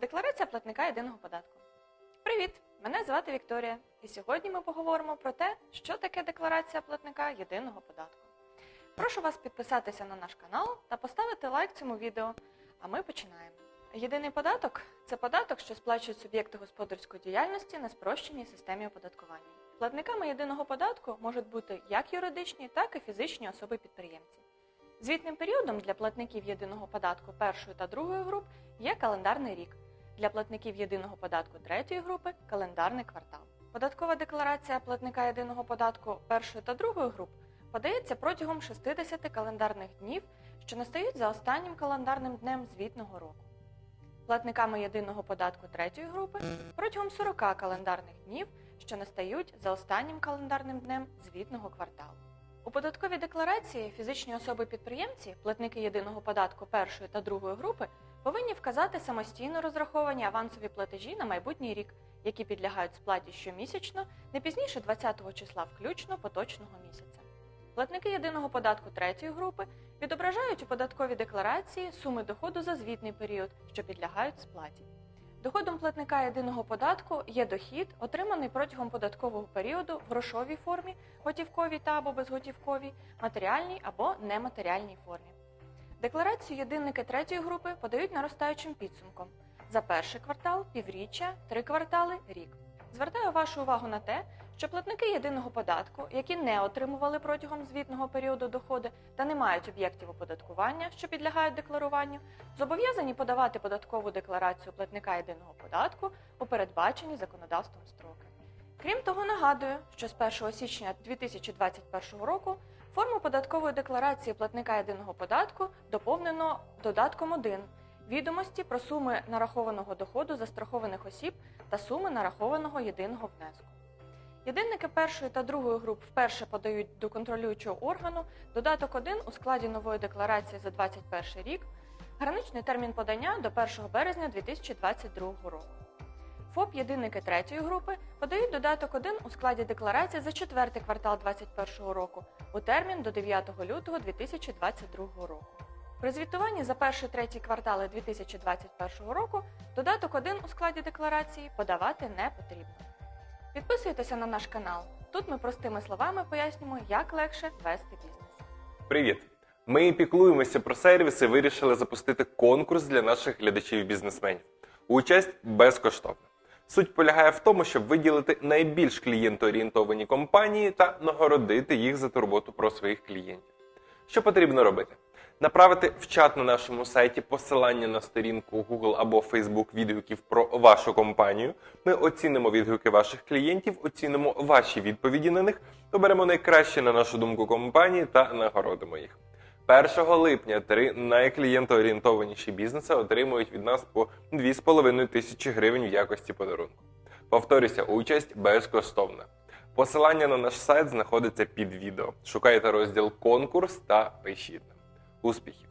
Декларація платника єдиного податку. Привіт! Мене звати Вікторія, і сьогодні ми поговоримо про те, що таке декларація платника єдиного податку. Прошу вас підписатися на наш канал та поставити лайк цьому відео. А ми починаємо. Єдиний податок це податок, що сплачують суб'єкти господарської діяльності на спрощеній системі оподаткування. Платниками єдиного податку можуть бути як юридичні, так і фізичні особи-підприємці. Звітним періодом для платників єдиного податку першої та другої груп є календарний рік. Для платників єдиного податку третьої групи календарний квартал. Податкова декларація платника єдиного податку першої та другої груп подається протягом 60 календарних днів, що настають за останнім календарним днем звітного року. Платниками єдиного податку третьої групи протягом 40 календарних днів, що настають за останнім календарним днем звітного кварталу. У податковій декларації фізичні особи-підприємці, платники єдиного податку першої та другої групи, повинні вказати самостійно розраховані авансові платежі на майбутній рік, які підлягають сплаті щомісячно, не пізніше 20-го числа включно поточного місяця. Платники єдиного податку третьої групи відображають у податковій декларації суми доходу за звітний період, що підлягають сплаті. Доходом платника єдиного податку є дохід, отриманий протягом податкового періоду в грошовій формі, готівковій та або безготівковій, матеріальній або нематеріальній формі. Декларацію єдинники третьої групи подають наростаючим підсумком за перший квартал, півріччя, три квартали, рік. Звертаю вашу увагу на те, що платники єдиного податку, які не отримували протягом звітного періоду доходи та не мають об'єктів оподаткування, що підлягають декларуванню, зобов'язані подавати податкову декларацію платника єдиного податку у передбачені законодавством строки. Крім того, нагадую, що з 1 січня 2021 року форму податкової декларації платника єдиного податку доповнено додатком 1 відомості про суми нарахованого доходу застрахованих осіб та суми нарахованого єдиного внеску. Єдинники першої та другої груп вперше подають до контролюючого органу додаток 1 у складі нової декларації за 2021 рік, граничний термін подання до 1 березня 2022 року. ФОП єдинники третьої групи подають додаток 1 у складі декларації за четвертий квартал 2021 року у термін до 9 лютого 2022 року. При звітуванні за перший третій квартали 2021 року додаток 1 у складі декларації подавати не потрібно. Підписуйтеся на наш канал. Тут ми простими словами пояснюємо, як легше вести бізнес. Привіт! Ми піклуємося про сервіси, вирішили запустити конкурс для наших глядачів-бізнесменів. Участь безкоштовна. Суть полягає в тому, щоб виділити найбільш клієнтоорієнтовані компанії та нагородити їх за турботу про своїх клієнтів. Що потрібно робити? Направити в чат на нашому сайті посилання на сторінку Google або Facebook відгуків про вашу компанію. Ми оцінимо відгуки ваших клієнтів, оцінимо ваші відповіді на них, оберемо найкраще на нашу думку компанії та нагородимо їх. 1 липня три найклієнтоорієнтованіші бізнеси отримують від нас по 2,5 тисячі гривень в якості подарунку. Повторюся, участь безкоштовна. Посилання на наш сайт знаходиться під відео. Шукайте розділ конкурс та пишіть. Успіхів!